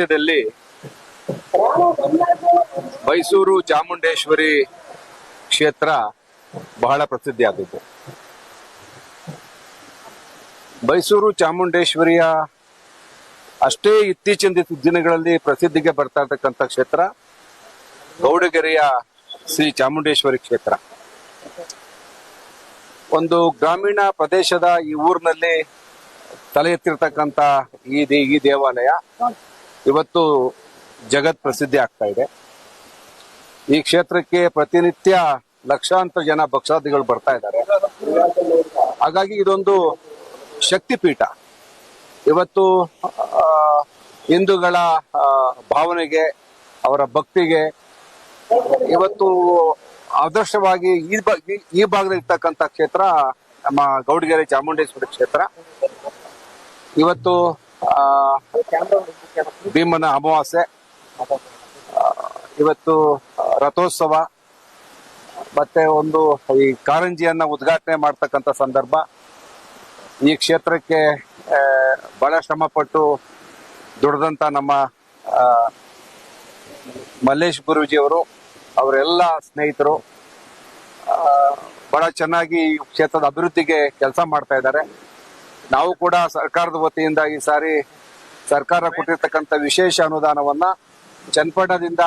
ರಾಜ್ಯದಲ್ಲಿ ಮೈಸೂರು ಚಾಮುಂಡೇಶ್ವರಿ ಕ್ಷೇತ್ರ ಬಹಳ ಪ್ರಸಿದ್ಧಿ ಆದದ್ದು. ಮೈಸೂರು ಚಾಮುಂಡೇಶ್ವರಿಯ ಅಷ್ಟೇ ಇತ್ತೀಚಿನ ದಿನಗಳಲ್ಲಿ ಪ್ರಸಿದ್ಧಿಗೆ ಬರ್ತಾ ಇರ್ತಕ್ಕಂಥ ಕ್ಷೇತ್ರ ಗೌಡಗೆರೆಯ ಶ್ರೀ ಚಾಮುಂಡೇಶ್ವರಿ ಕ್ಷೇತ್ರ. ಒಂದು ಗ್ರಾಮೀಣ ಪ್ರದೇಶದ ಈ ಊರಿನಲ್ಲಿ ತಲೆ ಎತ್ತಿರ್ತಕ್ಕಂಥ ಈ ಈ ದೇವಾಲಯ ಇವತ್ತು ಜಗತ್ ಪ್ರಸಿದ್ಧಿ ಆಗ್ತಾ ಇದೆ. ಈ ಕ್ಷೇತ್ರಕ್ಕೆ ಪ್ರತಿನಿತ್ಯ ಲಕ್ಷಾಂತರ ಜನ ಭಕ್ತಾದಿಗಳು ಬರ್ತಾ ಇದ್ದಾರೆ. ಹಾಗಾಗಿ ಇದೊಂದು ಶಕ್ತಿಪೀಠ. ಇವತ್ತು ಹಿಂದೂಗಳ ಭಾವನೆಗೆ, ಅವರ ಭಕ್ತಿಗೆ ಇವತ್ತು ಆದರ್ಶವಾಗಿ ಈ, ಈ- ಭಾಗದಲ್ಲಿ ಇರ್ತಕ್ಕಂಥ ಕ್ಷೇತ್ರ ನಮ್ಮ ಗೌಡಗೆರೆ ಚಾಮುಂಡೇಶ್ವರಿ ಕ್ಷೇತ್ರ. ಇವತ್ತು ಭೀಮನ ಅಮಾವಾಸ್ಯೆ. ಇವತ್ತು ರಥೋತ್ಸವ. ಮತ್ತೆ ಒಂದು, ಈ ಕಾರಂಜಿಯನ್ನ ಉದ್ಘಾಟನೆ ಮಾಡ್ತಕ್ಕಂಥ ಸಂದರ್ಭ. ಈ ಕ್ಷೇತ್ರಕ್ಕೆ ಬಹಳ ಶ್ರಮಪಟ್ಟು ದುಡ್ದಂತ ನಮ್ಮ ಮಲ್ಲೇಶ್ ಗುರೂಜಿ ಅವರು ಅವರೆಲ್ಲ ಸ್ನೇಹಿತರು ಬಹಳ ಚೆನ್ನಾಗಿ ಈ ಕ್ಷೇತ್ರದ ಅಭಿವೃದ್ಧಿಗೆ ಕೆಲಸ ಮಾಡ್ತಾ ಇದ್ದಾರೆ. ನಾವು ಕೂಡ ಸರ್ಕಾರದ ವತಿಯಿಂದ ಈ ಸಾರಿ ಸರ್ಕಾರ ಕೊಟ್ಟಿರ್ತಕ್ಕಂಥ ವಿಶೇಷ ಅನುದಾನವನ್ನ ಚನ್ನಪಟ್ಟಣದಿಂದ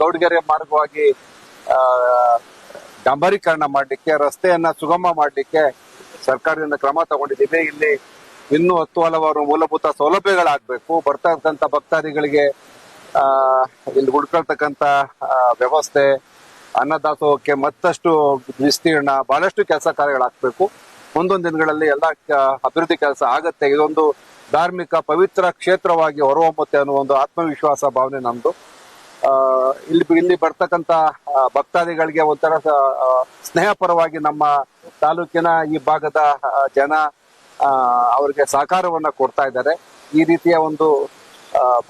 ಗೌಡ್ಗೆರೆ ಮಾರ್ಗವಾಗಿ ಡಾಂಬರೀಕರಣ ಮಾಡಲಿಕ್ಕೆ, ರಸ್ತೆಯನ್ನ ಸುಗಮ ಮಾಡಲಿಕ್ಕೆ ಸರ್ಕಾರದಿಂದ ಕ್ರಮ ತಗೊಂಡಿದ್ದೀವಿ. ಇಲ್ಲಿ ಇನ್ನೂ ಹತ್ತು ಹಲವಾರು ಮೂಲಭೂತ ಸೌಲಭ್ಯಗಳಾಗಬೇಕು. ಬರ್ತಾ ಇರ್ತಕ್ಕಂಥ ಭಕ್ತಾದಿಗಳಿಗೆ ಇಲ್ಲಿ ಹುಡ್ಕೊಳ್ತಕ್ಕಂಥ ವ್ಯವಸ್ಥೆ, ಅನ್ನದಾಸೋಹಕ್ಕೆ ಮತ್ತಷ್ಟು ವಿಸ್ತೀರ್ಣ, ಬಹಳಷ್ಟು ಕೆಲಸ ಕಾರ್ಯಗಳಾಗಬೇಕು. ಮುಂದೊಂದು ದಿನಗಳಲ್ಲಿ ಎಲ್ಲ ಅಭಿವೃದ್ಧಿ ಕೆಲಸ ಆಗತ್ತೆ. ಇದೊಂದು ಧಾರ್ಮಿಕ ಪವಿತ್ರ ಕ್ಷೇತ್ರವಾಗಿ ಹೊರಹೊಮ್ಮುತ್ತೆ ಅನ್ನೋ ಒಂದು ಆತ್ಮವಿಶ್ವಾಸ ಭಾವನೆ ನಮ್ದು. ಇಲ್ಲಿ ಇಲ್ಲಿ ಬರ್ತಕ್ಕಂತ ಭಕ್ತಾದಿಗಳಿಗೆ ಒಂಥರ ಸ್ನೇಹಪರವಾಗಿ ನಮ್ಮ ತಾಲೂಕಿನ ಈ ಭಾಗದ ಜನ ಅವರಿಗೆ ಸಹಕಾರವನ್ನ ಕೊಡ್ತಾ ಇದ್ದಾರೆ. ಈ ರೀತಿಯ ಒಂದು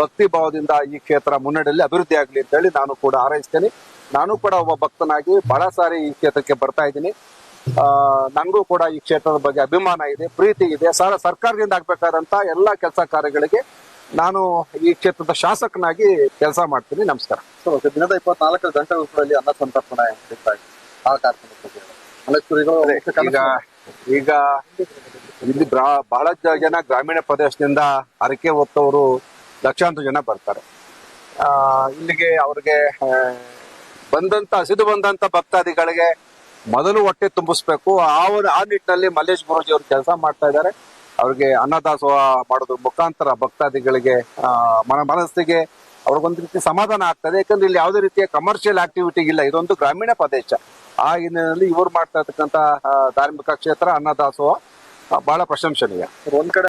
ಭಕ್ತಿ ಭಾವದಿಂದ ಈ ಕ್ಷೇತ್ರ ಮುನ್ನಡೆಯಲ್ಲಿ ಅಭಿವೃದ್ಧಿ ಆಗಲಿ ಅಂತ ಹೇಳಿ ನಾನು ಕೂಡ ಹಾರೈಸ್ತೇನೆ. ನಾನು ಕೂಡ ಒಬ್ಬ ಭಕ್ತನಾಗಿ ಬಹಳ ಸಾರಿ ಈ ಕ್ಷೇತ್ರಕ್ಕೆ ಬರ್ತಾ ಇದ್ದೀನಿ. ನನಗೂ ಕೂಡ ಈ ಕ್ಷೇತ್ರದ ಬಗ್ಗೆ ಅಭಿಮಾನ ಇದೆ ಪ್ರೀತಿ ಇದೆ. ಸರ್ ಸರ್ಕಾರದಿಂದ ಆಗ್ಬೇಕಾದಂತ ಎಲ್ಲಾ ಕೆಲಸ ಕಾರ್ಯಗಳಿಗೆ ನಾನು ಈ ಕ್ಷೇತ್ರದ ಶಾಸಕನಾಗಿ ಕೆಲಸ ಮಾಡ್ತೀನಿ. ನಮಸ್ಕಾರ. ದಿನದ ಇಪ್ಪತ್ನಾಲ್ಕು ರೂಪದಲ್ಲಿ ಅನ್ನ ಸಂತರ್ಪಣೆ ಆ ಕಾರ್ಯಕ್ರಮ. ಈಗ ಈಗ ಇಲ್ಲಿ ಬ್ರಾ- ಬಹಳ ಜನ ಗ್ರಾಮೀಣ ಪ್ರದೇಶದಿಂದ ಹರಕೆ ಹೊತ್ತವರು ಲಕ್ಷಾಂತರ ಜನ ಬರ್ತಾರೆ. ಆ, ಇಲ್ಲಿಗೆ ಅವ್ರಿಗೆ ಆ, ಬಂದಂತ ಹಸಿದು ಬಂದಂತ ಭಕ್ತಾದಿಗಳಿಗೆ ಮೊದಲು ಹೊಟ್ಟೆ ತುಂಬಿಸ್ಬೇಕು. ಆ ಆ ನಿಟ್ಟಿನಲ್ಲಿ ಮಲ್ಲೇಶ್ ಗುರೂಜಿ ಅವರು ಕೆಲಸ ಮಾಡ್ತಾ ಇದ್ದಾರೆ. ಅವ್ರಿಗೆ ಅನ್ನದಾಸೋಹ ಮಾಡೋದ್ರ ಮುಖಾಂತರ ಭಕ್ತಾದಿಗಳಿಗೆ ಮನ ಮನಸ್ಸಿಗೆ ಅವ್ರಿಗೊಂದು ರೀತಿ ಸಮಾಧಾನ ಆಗ್ತದೆ. ಯಾಕಂದ್ರೆ ಇಲ್ಲಿ ಯಾವುದೇ ರೀತಿಯ ಕಮರ್ಷಿಯಲ್ ಆಕ್ಟಿವಿಟಿ ಇಲ್ಲ ಇದೊಂದು ಗ್ರಾಮೀಣ ಪ್ರದೇಶ. ಆ ಹಿನ್ನೆಲೆಯಲ್ಲಿ ಇವರು ಮಾಡ್ತಾ ಇರ್ತಕ್ಕಂತ ಧಾರ್ಮಿಕ ಕ್ಷೇತ್ರ ಅನ್ನದಾಸೋಹ ಬಹಳ ಪ್ರಶಂಸನೀಯ. ಒಂದ್ ಕಡೆ